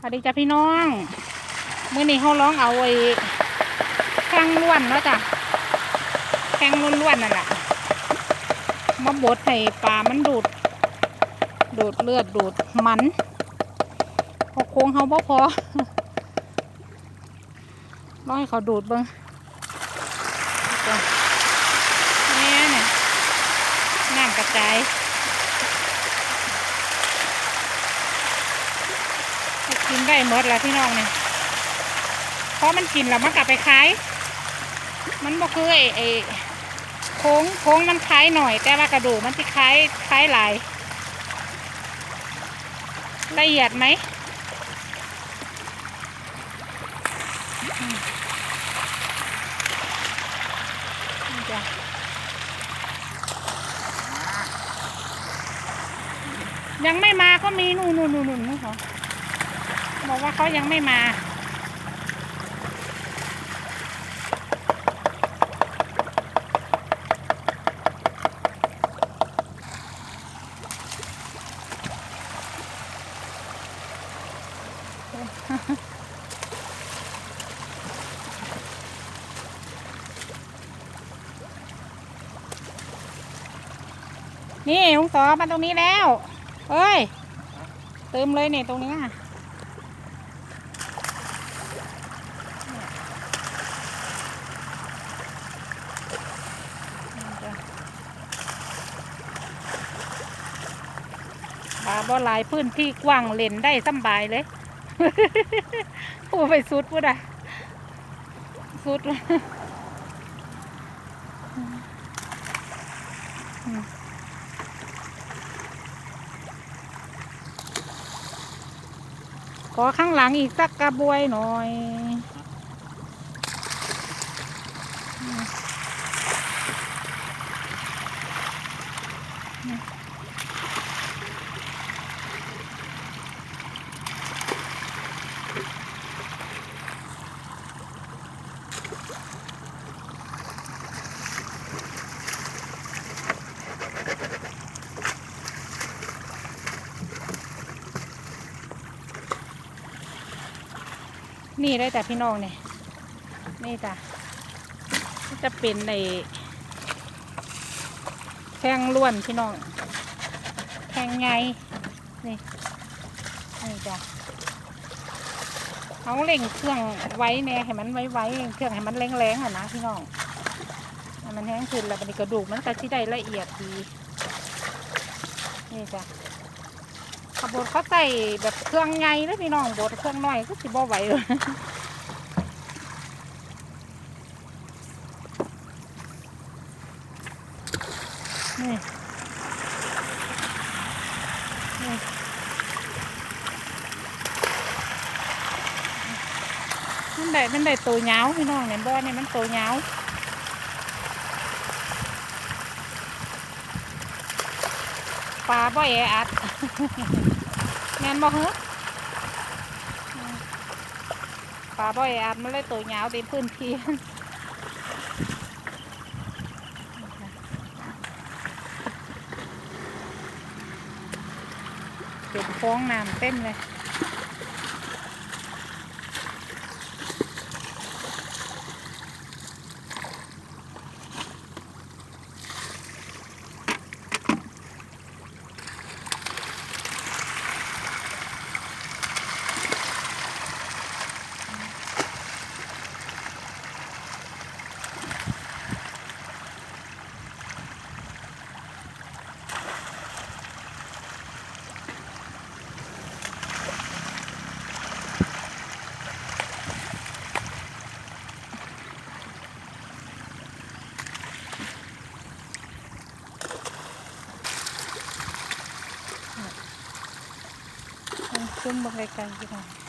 สวัสดีจ้ะพี่น้องมื้อนี้เขาร้องเอาไอ้แข้งล้วนแล้วจ้ะแข้งล้วนๆนั่นแหละมาบดให้ปลามันดูด ดูดเลือดดูดมันพอโค้งเขาบ่พอร้องให้เขาดูดบิ้งจ้ะแม่เนี่ยน้ำกระจาย กิน ได้หมดแล้วพี่น้องเนี่ยเพราะมันกินแล้วมันกลับไปขายมันบ่คือไอ้ไอ้โค้งโค้งมันคล้ายหน่อย แต่ว่ากระดูกมันที่คล้ายคล้ายหลายละเอียดไหมยังไม่มาก็มีนู่นนู่นนู่นนู่นเขา บอกว่าเขายังไม่มา นี่ลุงสอมาตรงนี้แล้ว เอ้ย เติมเลยเนี่ยตรงนี้อะ ปลาบ่หลายพื้นที่กว้างเล่นได้สบายเลยผู้ไปสุดพูดอะสุดขอข้างหลังอีกสักกระบวยหน่อย นี่ได้แต่พี่น้องเนี่ยนี่จ้ะจะเป็นในแทงล้วนพี่น้อง แทงไงนี่นี่จ้ะเขาเล่งเครื่องไว้เนี่ยให้มันไว้ไว้เครื่องให้มันแรงๆอะนะพี่น้องให้มันแห้งขึ้นแล้วบันกระดูกมันก็ที่ได้ละเอียดดีนี่จ้ะ ขบวนเขาใส่แบบเครื่องไงเลยพี่น้องบดเครื่องน้อยก็สิบ่ไหวเลยนี่นี่มันได้มันได้ตัวเหงาพี่น้องเนี่ยบ่อนี่มันตัวเหง ปลาบ่แออัดแมนบ่ฮึปลาบ่อยอัดมันเลยตัวยาวเต็มพื้นที่เก็บฟองน้ำเต้นเลย ซุ้มบั